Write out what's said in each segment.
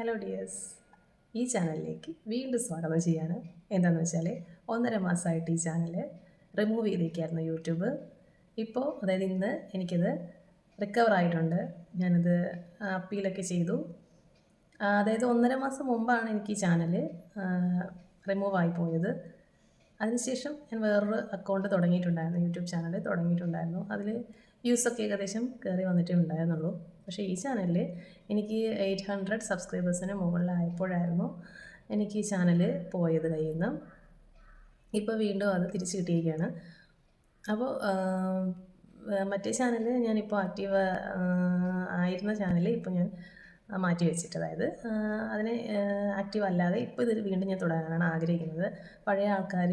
Hello dears ഈ ചാനലിലേക്ക് വീണ്ടും സ്വാഗതം ചെയ്യാണ്. എന്താണെന്ന് വെച്ചാൽ ഒന്നര മാസമായിട്ട് ഈ ചാനൽ റിമൂവ് ചെയ്തേക്കായിരുന്നു യൂട്യൂബ്. ഇപ്പോൾ അതായത് ഇന്ന് എനിക്കത് റിക്കവർ ആയിട്ടുണ്ട്. ഞാനത് അപ്പീലൊക്കെ ചെയ്തു. അതായത് ഒന്നര മാസം മുമ്പാണ് എനിക്ക് ഈ ചാനൽ റിമൂവ് ആയി പോയത്. അതിനുശേഷം ഞാൻ വേറൊരു അക്കൗണ്ട് തുടങ്ങിയിട്ടുണ്ടായിരുന്നു യൂട്യൂബ് ചാനൽ തുടങ്ങിയിട്ടുണ്ടായിരുന്നു. അതിൽ വ്യൂസൊക്കെ ഏകദേശം കയറി വന്നിട്ടേ ഉണ്ടായിരുന്നുള്ളൂ. പക്ഷേ ഈ ചാനലിൽ എനിക്ക് എയ്റ്റ് ഹൺഡ്രഡ് സബ്സ്ക്രൈബേഴ്സിന് മുകളിലായപ്പോഴായിരുന്നു എനിക്ക് ഈ ചാനൽ പോയത് കയ്യിൽ നിന്ന്. ഇപ്പോൾ വീണ്ടും അത് തിരിച്ചു കിട്ടിയിരിക്കുകയാണ്. അപ്പോൾ മറ്റേ ചാനൽ ഞാനിപ്പോൾ ആക്റ്റീവ് ആയിരുന്ന ചാനൽ ഇപ്പോൾ ഞാൻ മാറ്റി വെച്ചിട്ട് അതായത് അതിന് ആക്റ്റീവ് അല്ലാതെ ഇപ്പോൾ ഇതിൽ വീണ്ടും ഞാൻ തുടങ്ങാനാണ് ആഗ്രഹിക്കുന്നത്. പഴയ ആൾക്കാർ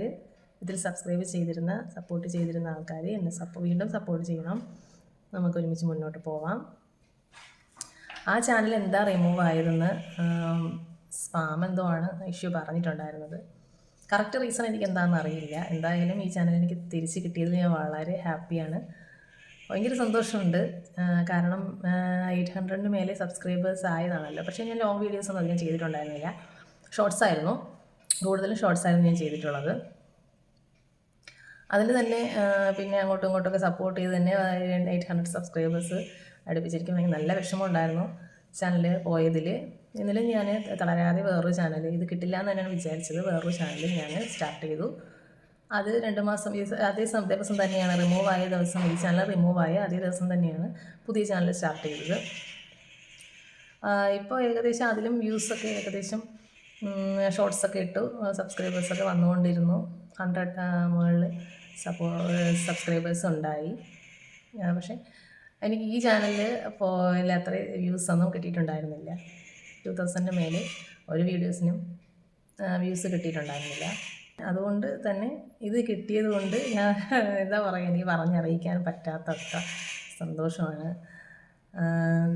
ഇതിൽ സബ്സ്ക്രൈബ് ചെയ്തിരുന്ന സപ്പോർട്ട് ചെയ്തിരുന്ന ആൾക്കാർ എന്നെ സപ്പോ വീണ്ടും സപ്പോർട്ട് ചെയ്യണം. നമുക്ക് ഒരുമിച്ച് മുന്നോട്ട് പോവാം. ആ ചാനൽ എന്താ റിമൂവ് ആയതെന്ന് സ്പാം എന്തോ ആണ് ഇഷ്യൂ പറഞ്ഞിട്ടുണ്ടായിരുന്നത്. കറക്റ്റ് റീസൺ എനിക്ക് എന്താണെന്ന് അറിയില്ല. എന്തായാലും ഈ ചാനൽ എനിക്ക് തിരിച്ച് കിട്ടിയതിൽ ഞാൻ വളരെ ഹാപ്പിയാണ് ഭയങ്കര സന്തോഷമുണ്ട്. കാരണം എയ്റ്റ് ഹൺഡ്രഡിന് മേലെ സബ്സ്ക്രൈബേഴ്സ് ആയതാണല്ലോ. പക്ഷേ ഞാൻ ലോങ് വീഡിയോസ് ഒന്നും അധികം ചെയ്തിട്ടുണ്ടായിരുന്നില്ല. ഷോർട്സ് ആയിരുന്നു. കൂടുതലും ഷോർട്സ് ആയിരുന്നു ഞാൻ ചെയ്തിട്ടുള്ളത്. അതിൽ തന്നെ പിന്നെ അങ്ങോട്ടും ഇങ്ങോട്ടൊക്കെ സപ്പോർട്ട് ചെയ്ത് തന്നെ എയ്റ്റ് ഹൺഡ്രഡ് സബ്സ്ക്രൈബേഴ്സ് അടുപ്പിച്ചിരിക്കും ഭയങ്കര നല്ല വിഷമമുണ്ടായിരുന്നു ചാനൽ പോയതിൽ ഇന്നലെ ഞാൻ തളരാതെ വേറൊരു ചാനൽ ഇത് കിട്ടില്ല എന്ന് തന്നെയാണ് വിചാരിച്ചത്. വേറൊരു ചാനൽ ഞാൻ സ്റ്റാർട്ട് ചെയ്തു. അത് രണ്ട് മാസം അതേ ദിവസം തന്നെയാണ് റിമൂവ് ആയ ദിവസം ഈ ചാനൽ റിമൂവ് ആയ അതേ ദിവസം തന്നെയാണ് പുതിയ ചാനൽ സ്റ്റാർട്ട് ചെയ്തത്. ഇപ്പോൾ ഏകദേശം അതിലും വ്യൂസൊക്കെ ഏകദേശം ഷോർട്സൊക്കെ ഇട്ടു. സബ്സ്ക്രൈബേഴ്സൊക്കെ വന്നുകൊണ്ടിരുന്നു. ഹൺഡ്രഡ് മുകളിൽ സപ്പോ സബ്സ്ക്രൈബേഴ്സ് ഉണ്ടായി. പക്ഷേ എനിക്ക് ഈ ചാനലിൽ ഇപ്പോൾ അത്ര വ്യൂസ് ഒന്നും കിട്ടിയിട്ടുണ്ടായിരുന്നില്ല. ടു തൗസൻഡിന് മേലെ ഒരു വീഡിയോസിനും വ്യൂസ് കിട്ടിയിട്ടുണ്ടായിരുന്നില്ല. അതുകൊണ്ട് തന്നെ ഇത് കിട്ടിയത് കൊണ്ട് ഞാൻ എന്താ പറയുക എനിക്ക് പറഞ്ഞറിയിക്കാൻ പറ്റാത്തത്ര സന്തോഷമാണ്.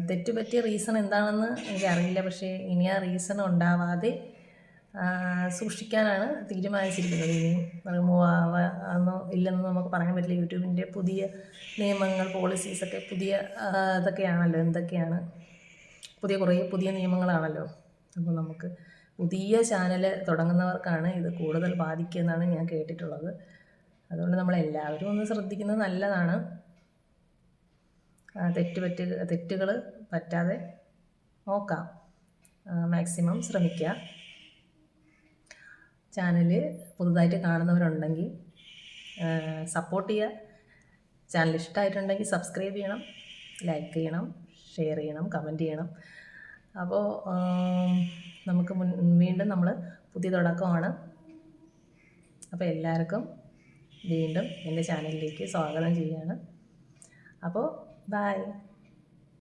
തെറ്റ് പറ്റിയ റീസൺ എന്താണെന്ന് എനിക്കറിയില്ല. പക്ഷേ ഇനി ആ റീസൺ ഉണ്ടാവാതെ സൂക്ഷിക്കാനാണ് തീരുമാനിച്ചിരിക്കുന്നത്. ഇനി റിമൂവ് ആവാന്നോ ഇല്ലെന്നോ നമുക്ക് പറയാൻ പറ്റില്ല. യൂട്യൂബിന്റെ പുതിയ നിയമങ്ങൾ പോളിസീസൊക്കെ പുതിയ ഇതൊക്കെയാണല്ലോ എന്തൊക്കെയാണ്? പുതിയ കുറേ പുതിയ നിയമങ്ങളാണല്ലോ. അപ്പോൾ നമുക്ക് പുതിയ ചാനൽ തുടങ്ങുന്നവർക്കാണ് ഇത് കൂടുതൽ ബാധിക്കുമെന്നാണ് ഞാൻ കേട്ടിട്ടുള്ളത്. അതുകൊണ്ട് നമ്മളെല്ലാവരും ഒന്ന് ശ്രദ്ധിക്കുന്നത് നല്ലതാണ്. തെറ്റുപറ്റ തെറ്റ് പറ്റ് തെറ്റുകൾ പറ്റാതെ നോക്കാം. മാക്സിമം ശ്രമിക്കുക. ചാനൽ പുതുതായിട്ട് കാണുന്നവരുണ്ടെങ്കിൽ സപ്പോർട്ട് ചെയ്യുക. ചാനൽ ഇഷ്ടമായിട്ടുണ്ടെങ്കിൽ സബ്സ്ക്രൈബ് ചെയ്യണം ലൈക്ക് ചെയ്യണം ഷെയർ ചെയ്യണം കമന്റ് ചെയ്യണം. അപ്പോൾ നമുക്ക് വീണ്ടും നമ്മൾ പുതിയ തുടക്കമാണ്. അപ്പോൾ എല്ലാവർക്കും വീണ്ടും എന്റെ ചാനലിലേക്ക് സ്വാഗതം ചെയ്യാണ്. അപ്പോൾ ബായ്